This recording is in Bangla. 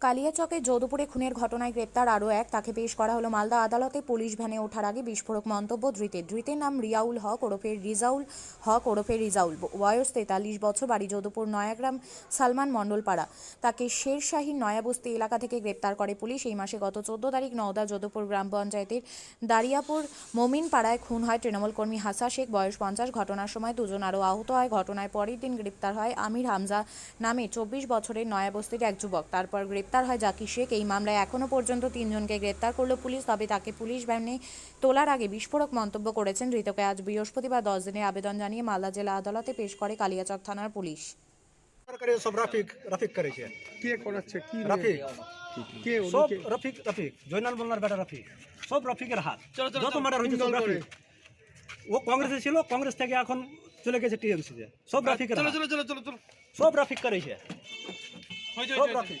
কালিয়াচকে যদুপুরে খুনের ঘটনায় গ্রেপ্তার আরও এক। তাকে পেশ করা হলো মালদা আদালতে। পুলিশ ভ্যানে ওঠার আগে বিস্ফোরক মন্তব্য ধৃতের। ধৃতের নাম রিয়াউল হক ওরফে রিজাউল হক ওরফে রিজাউল। বয়স তেতাল্লিশ বছর, বাড়ি যদুপুর, নয়াগ্রাম, সালমান মণ্ডলপাড়া। তাকে শেরশাহীর নয়াবস্তি এলাকা থেকে গ্রেপ্তার করে পুলিশ। এই মাসে গত চোদ্দ তারিখ নওদা যদুপুর গ্রাম পঞ্চায়েতের দারিয়াপুর মমিন পাড়ায় খুন হয় তৃণমূল কর্মী হাসা শেখ। বয়স পঞ্চাশ। ঘটনার সময় দুজন আরও আহত হয়। ঘটনায় পরের দিন গ্রেপ্তার হয় আমির হামজা নামে। চব্বিশ বছরের নয়াবস্তির এক যুবক। তারপর গ্রেপ্তার হয় জাকির শেখ। এই মামলায় এখনও পর্যন্ত তিনজনকে গ্রেপ্তার করল পুলিশ তবে তাকে পুলিশ ভ্যানে তোলার আগে বিস্ফোরক মন্তব্য করেছেন ধৃতকে আজ বৃহস্পতিবার দশ দিনের আবেদন জানিয়ে মালদা জেলা আদালতে পেশ করে কালিয়াচক থানার পুলিশ। করে সব রাফিক রাফিক করেছে কে করাচ্ছে? কি রাফিক। কে সব কে? রফিক রফিক। জয়নাল মোল্লার বেটা রফিক। সব রফিকের হাত। যত মার্ডার হয়েছে সব দল ও কংগ্রেসে ছিল কংগ্রেস থেকে এখন চলে গেছে টিএমসিতে। সব চলো চলো চলো চলো সব রাফিক করেছে সব রাফিক।